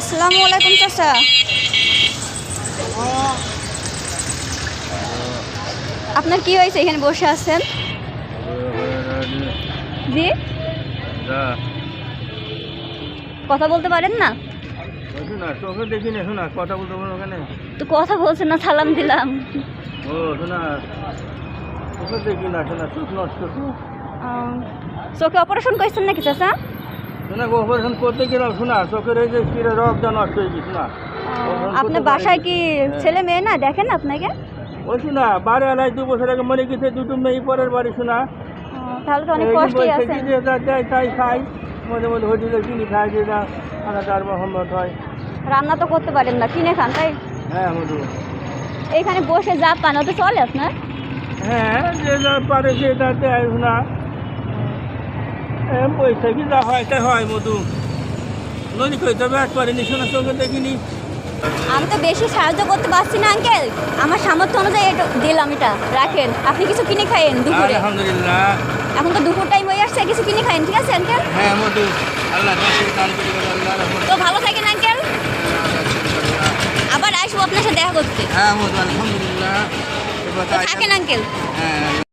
আসসালামু আলাইকুম আপনার কি হয়েছে এখানে বসে আছেন জি কথা বলতে পারেন না তো কথা বলছেন না সালাম দিলাম চোখে অপারেশন করেছেন নাকি চাচা শোনা অপারেশন করতে গেলাম শোনা চোখের এই যে কিরে রক্ত নষ্ট হয়ে গেছে না। আপনার বাসায় কি ছেলে মেয়ে না দেখেন আপনাকে? ওই শোনা বারে আলাই দু বছর আগে মরে গেছে দুটো মেয়ে পরের বাড়ি শোনা। তাহলে তো অনেক কষ্টই যা যাই তাই খাই মধ্যে মধ্যে হোটেলে কিনি খাই যে যা আনা তার মোহাম্মদ হয়। রান্না তো করতে পারেন না কিনে খান তাই? হ্যাঁ মধু। এইখানে বসে যা পান তো চলে আপনার? হ্যাঁ যে যা পারে সে তাতে আয় শোনা এ, পয়সা কি যা হয় তাই হয় মধু। নদী কইতে ব্যাট পারিনি শোনা চোখে দেখিনি। আমি তো বেশি সাহায্য করতে পারছি না আঙ্কেল। আমার সামর্থ্য অনুযায়ী এটা দিলাম এটা। রাখেন আপনি কিছু কিনে খাইয়েন দুপুরে। আলহামদুলিল্লাহ। এখন তো দুপুর টাইম হয়ে আসছে কিছু কিনে খাইয়েন ঠিক আছে আঙ্কেল? হ্যাঁ মধু। আল্লাহ তো ভালো থাকেন আঙ্কেল। আবার আসব আপনার সাথে দেখা করতে। হ্যাঁ মধু আলহামদুলিল্লাহ। থাকেন আঙ্কেল। হ্যাঁ